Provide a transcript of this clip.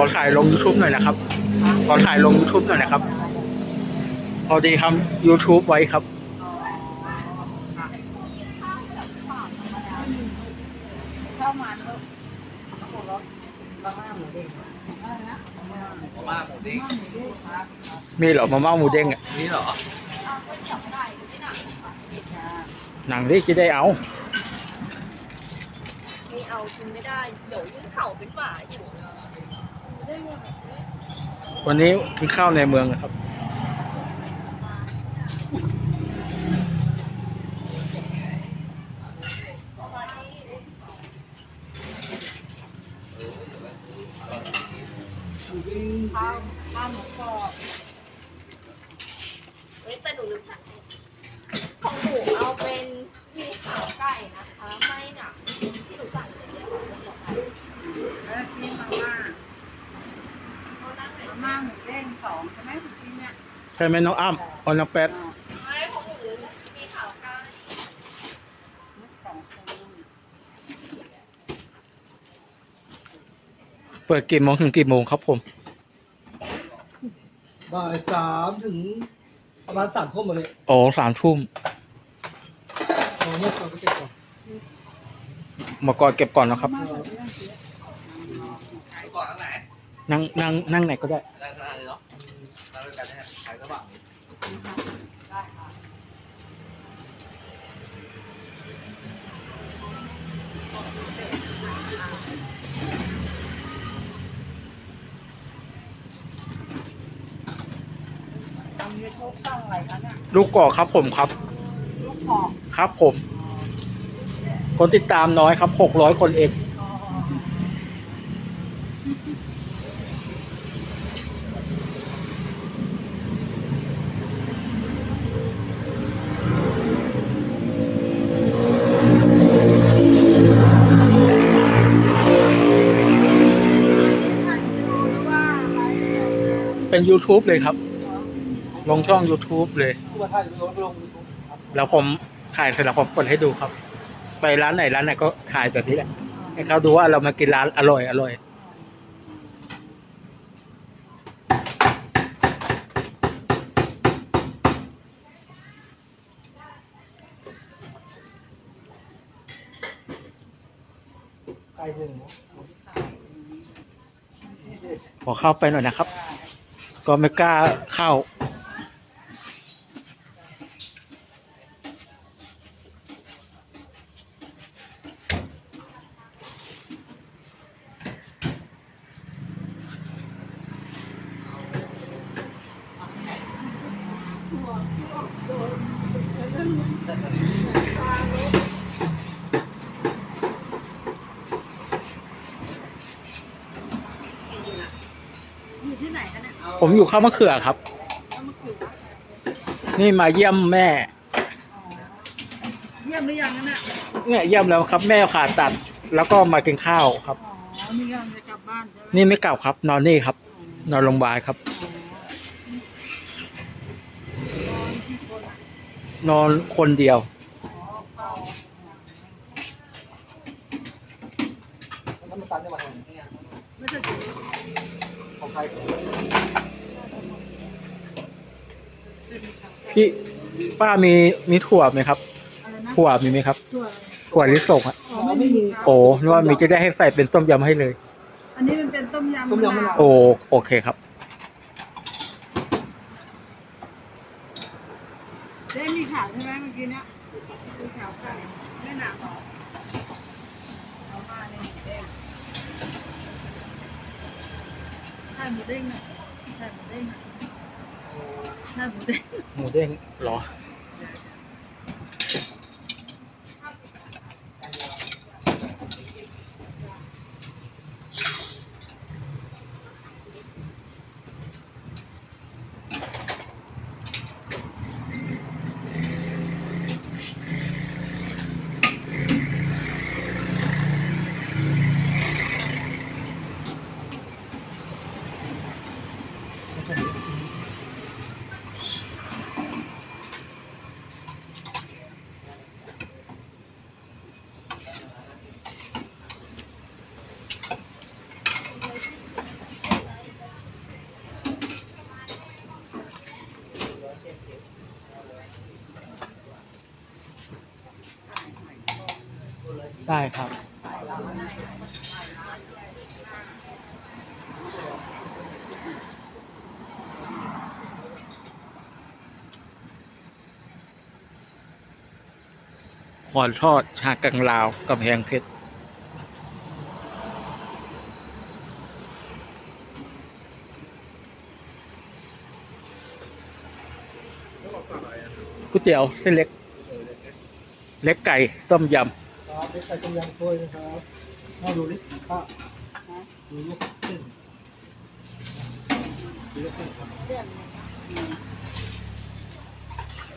ขอถ่ายลง YouTube หน่อยนะครับ ขอถ่ายลง YouTube หน่อยนะครับ พอดีทำ YouTube ไว้ครับเข้ามาแล้วปวดรถมาม่าหมูเด้งอะไรนะมาม่าหมูเด้งหมูเด้งครับมีเหรอมาม่าหมูเด้งอะนี่เหรอหนังนี่จะได้เอา ไม่เอากินไม่ได้ เดี๋ยวยิ่งเข่าเป็นหมาอยู่ได้ไง วันนี้กินข้าวในเมืองนะครับ ข้าวข้าวหมูกรอบเฮ้ยแต่หนูลืมสั่งของหนูเอาเป็นมีขาวไก่นะคะ ไม่หนักที่หนูสั่งเสร็จแล้วเป็นสองอัน แล้วกินมาม่า เอานั่งไหน มาม่าหมูเด้งสองใช่ไหมคุณกินเนี่ย ใช่ไหมน้องอ้ำเอาน้องแป๊ดไม่ของหนูมีข่าวไก่สองคนเปิดกี่โมงถึงกี่โมงครับผม บ่ายสามถึงประมาณสามทุ่มเลยอ๋อสามทุ่มตอนนี้เราก็เก็บก่อนมาก่อนเก็บก่อนนะครับมาแบบนี้ต้องเสียก่อนทั้งไหน นั่งนั่งนั่งไหนก็ได้นั่งข้างหน้าเลยเนาะนั่งด้วยกันเนี่ยขายกระบะได้ค่ะทำยูทูบต้องอะไรคะเนี่ยลูกกอกครับผมครับ ลูกหอกครับผม คนติดตามน้อยครับหกร้อยคนเอง อ๋อ เป็น YouTube เลยครับ ลงช่อง YouTube เลยผู้มาถ่ายจะไปลงไปลงยูทูบครับแล้วผมถ่ายเสร็จแล้วผมกดให้ดูครับ ไปร้านไหนร้านไหนก็ถ่ายแบบนี้แหละให้เขาดูว่าเรามากินร้านอร่อยอร่อยไก่หนึ่งขอเข้าไปหน่อยนะครับ ก็ไม่กล้าเข้าอยู่ที่ไหนกันเนี่ย ผมอยู่ข้าวมะเขือครับแล้วมาคือว่านี่มาเยี่ยมแม่อ๋อเยี่ยมหรือยังนั่นน่ะเนี่ยเยี่ยมแล้วครับ แม่ผ่าตัด แล้วก็มากินข้าวครับ อ๋อนี่ยังจะกลับบ้านใช่ไหมนี่ไม่กลับครับ นอนนี่ครับ นอนโรงพยาบาลครับอ๋อนอนที่คนนอนคนเดียว อ๋อเปล่าน้ำมันตันได้มาทำไม่ใช่ถึงของใครพี่ป้ามีมีถั่วไหมครับ อะไรนะถั่วมีไหมครับ ถั่วถั่วลิสงอะอ๋อไม่มีครับโอ้นึกว่ามีจะได้ให้ใส่เป็นต้มยำให้เลย อันนี้มันเป็นต้มยำต้มยำมะนาว โอ้โอเคครับได้มีข่าวใช่ไหมเมื่อกี้เนี้ยมีข่าวไก่แม่หนังเหรอเอามาในหมูเด้ง ใช่หมูเด้งเนี่ยใช่หมูเด้งใช่หมูเด้งหมูเด้งเหรอ ได้ครับ หอยทอดชากังลาวกำแพงเพชรก๋วยเตี๋ยวเส้นเล็ก เล็กไก่ต้มยๆครับเล็กไก่ต้มยำถ้วยนะครับมาดูดิข้าวดูลูกเส้นดูลูกเส้นครับเดือน